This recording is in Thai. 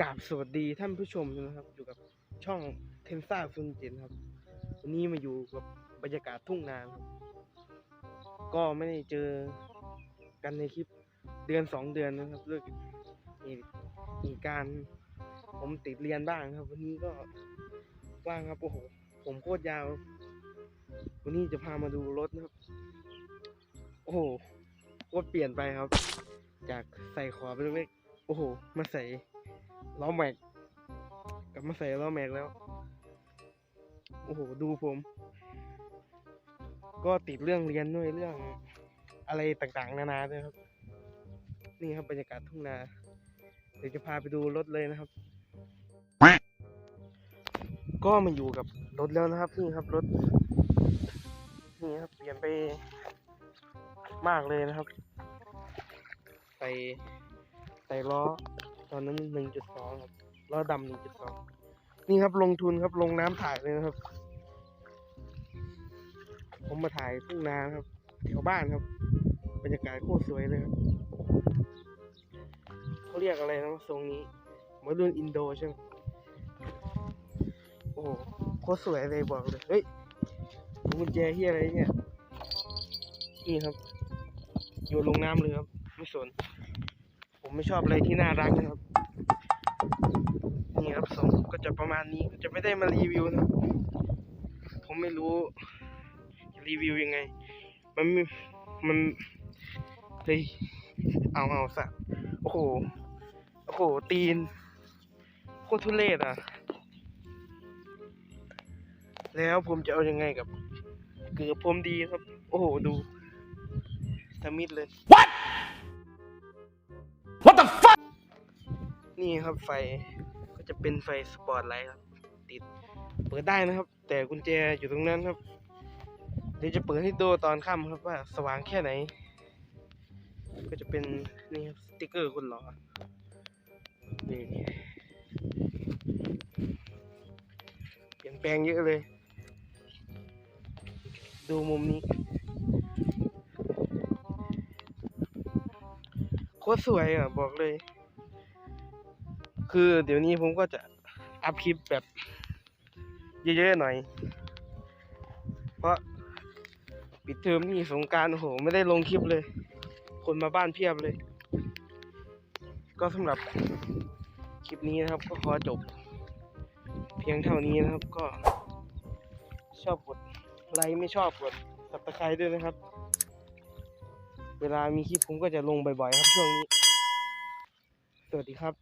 กราบสวัสดีท่านผู้ชมนะครับ อยู่กับช่องเทนซ่าซุนจินครับวันนี้มาอยู่กับบรรยากาศทุ่งนาครับก็ไม่ได้เจอกันในคลิปเดือนสองเดือนนะครับเรื่องมีมีการผมติดเรียนบ้างครับ วันนี้ก็ว่างครับโอ้โหผมโคตรยาว วันนี้จะพามาดูรถนะครับ โอ้โหโคตรเปลี่ยนไปครับ จากใส่ขอบเล็กๆโอ้โห มาใส่ ล้อแม็กกลับมาใส่ล้อแม็กแล้ว โอ้โห ดูผม ก็ติดเรื่องเรียนด้วยเรื่องอะไรต่างๆ นานาด้วยครับ นี่ครับบรรยากาศทุ่งนาเดี๋ยวจะพาไปดูรถเลยนะครับ ก็มาอยู่กับรถแล้วนะครับนี่ครับรถ นี่ครับเปลี่ยนไปมากเลยนะครับ ใส่ใส่ล้อ ตอนนั้นหนึ่งจุดสองครับล้อดำหนึ่งจุดสองนี่ครับลงทุนครับลงน้ำถ่ายเลยนะครับ ผมมาถ่ายทุ่งนาครับแถวบ้านครับ บรรยากาศโคตรสวยเลยครับเขาเรียกอะไรนะทรงนี้มารุ่นอินโดใช่ไหมโอ้โหโคตรสวยเลยบอกเลย เฮ้ยกุญแจเฮียอะไรเนี่ย นี่ครับอยู่ลงน้ำเลยครับ ไม่สน ผมไม่ชอบอะไรที่น่ารักนะครับ นี่ครับส่งก็จะประมาณนี้จะไม่ได้มารีวิวนะครับผมไม่รู้จะรีวิวยังไง มันมันเฮ้ยเอาเอาสัตว์โอ้โหโอ้โหตีนโคตรทุเรศอะ แล้วผมจะเอายังไงกับ เกือบผมดีครับ โอ้โหดูสมิธเลย What the fuck นี่ครับไฟก็จะเป็นไฟสปอร์ตไลท์ครับ ติดเปิดได้นะครับ แต่กุญแจอยู่ตรงนั้นครับ เดี๋ยวจะเปิดให้ดูตอนค่ำครับว่าสว่างแค่ไหน ก็จะเป็นนี่ครับสติ๊กเกอร์คุณหล่อนี่เปลี่ยนแปลงเยอะเลย ดูมุมนี้ โคตรสวยอะบอกเลย คือเดี๋ยวนี้ผมก็จะอัพคลิปแบบ เยอะๆหน่อย เพราะปิดเทอมนี่สงการโอ้โห ไม่ได้ลงคลิปเลย คนมาบ้านเพียบเลย ก็สำหรับคลิปนี้นะครับ ก็ขอจบ เพียงเท่านี้นะครับก็ ชอบกดไลค์ไม่ชอบกดสับตะไคร้ด้วยนะครับ เวลามีคลิปผมก็จะลงบ่อยๆครับช่วงนี้ สวัสดีครับ